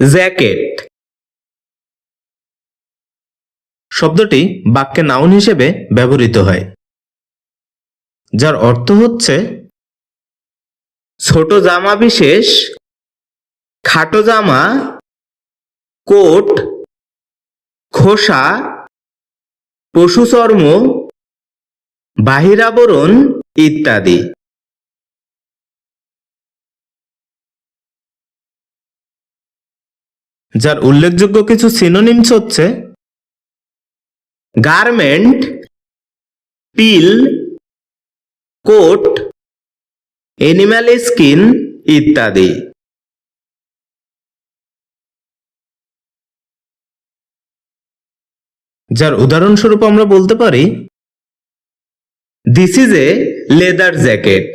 Jacket. শব্দটি বাক্যে noun হিসেবে ব্যবহৃত হয়, যার অর্থ হচ্ছে ছোট জামা বিশেষ, খাটো জামা, কোট, খোসা, পশুচর্ম বাহিরাবরণ ইত্যাদি। যার উল্লেখযোগ্য কিছু সিনোনিমস হচ্ছে garment peel coat animal skin ইত্যাদি। যার উদাহরণস্বরূপ আমরা বলতে পারি this is a leather jacket